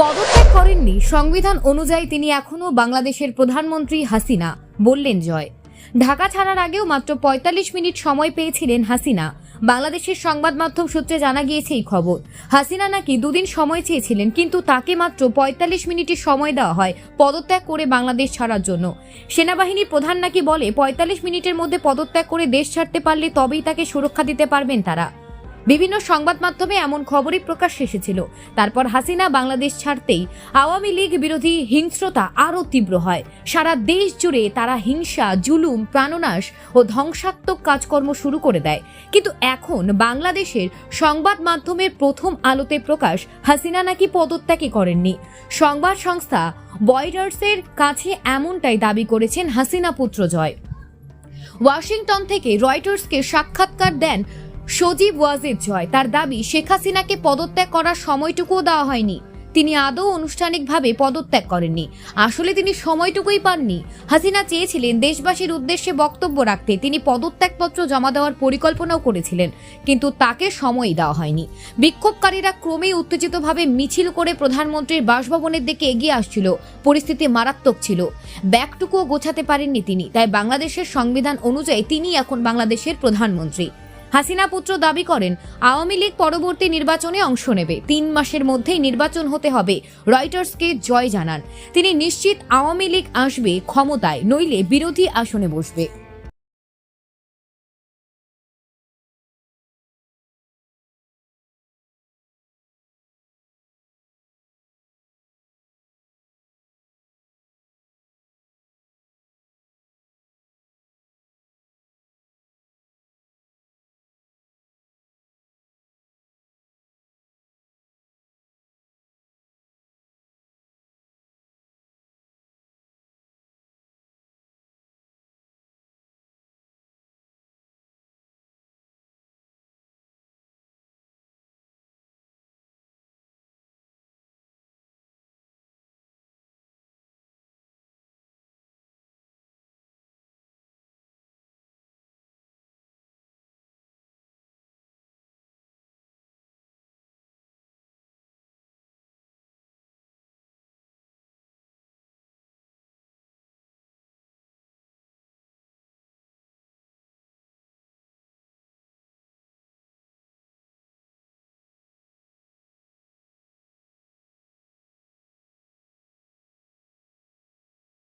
পদত্যাগ করেননি। সংবিধান অনুযায়ী তিনি এখনও বাংলাদেশের প্রধানমন্ত্রী হাসিনা, বললেন জয়। ঢাকা ছাড়ার আগেও মাত্র পঁয়তাল্লিশ মিনিট সময় পেয়েছিলেন হাসিনা। বাংলাদেশের সংবাদ মাধ্যম সূত্রে জানা গিয়েছে এই খবর। হাসিনা নাকি দুদিন সময় চেয়েছিলেন, কিন্তু তাকে মাত্র পঁয়তাল্লিশ মিনিটের সময় দেওয়া হয় পদত্যাগ করে বাংলাদেশ ছাড়ার জন্য। সেনাবাহিনীর প্রধান নাকি বলে, পঁয়তাল্লিশ মিনিটের মধ্যে পদত্যাগ করে দেশ ছাড়তে পারলে তবেই তাকে সুরক্ষা দিতে পারবেন তারা। বিভিন্ন সংবাদ মাধ্যমে এমন খবরই প্রকাশ এসেছিল। তারপর হাসিনা বাংলাদেশ ছাড়তেই আওয়ামী লীগ বিরোধী হিংস্রতা আরও তীব্র হয়। সারা দেশ জুড়ে তারা হিংসা, জুলুম, প্রাণনাশ ও ধ্বংসাত্মক কাজকর্ম শুরু করে দেয়। কিন্তু এখন বাংলাদেশের সংবাদ মাধ্যমের প্রথম আলোতে প্রকাশ হাসিনা নাকি পদত্যাগই করেননি। সংবাদ সংস্থা বয়ডার্সের কাছে এমনটাই দাবি করেছেন হাসিনা পুত্র জয় ওয়াশিংটন থেকে রয়টার্সকে সাক্ষাৎকার দেন সজীব ওয়াজেদ জয়। তার দাবি, শেখ হাসিনাকে পদত্যাগ করার সময়টুকুও দেওয়া হয়নি। তিনি আদৌ আনুষ্ঠানিকভাবে পদত্যাগ করেননি। আসলে তিনি সময়টুকুই পাননি। হাসিনা চেয়েছিলেন দেশবাসীর উদ্দেশ্যে বক্তব্য রাখতে। তিনি পদত্যাগপত্র জমা দেওয়ার পরিকল্পনাও করেছিলেন, কিন্তু তাকে সময় দেওয়া হয়নি। বিক্ষোভকারীরা ক্রমেই উত্তেজিতভাবে মিছিল করে প্রধানমন্ত্রীর বাসভবনের দিকে এগিয়ে আসছিল। পরিস্থিতি মারাত্মক ছিল। ব্যাগটুকুও গোছাতে পারেননি তিনি। তাই বাংলাদেশের সংবিধান অনুযায়ী তিনি এখন বাংলাদেশের প্রধানমন্ত্রী। হাসিনা পুত্র দাবি করেন, আওয়ামী লীগ পরবর্তী নির্বাচনে অংশ নেবে। তিন মাসের মধ্যেই নির্বাচন হতে হবে, রয়টার্সকে জয় জানান। তিনি নিশ্চিত আওয়ামী লীগ আসবে ক্ষমতায়, নইলে বিরোধী আসনে বসবে।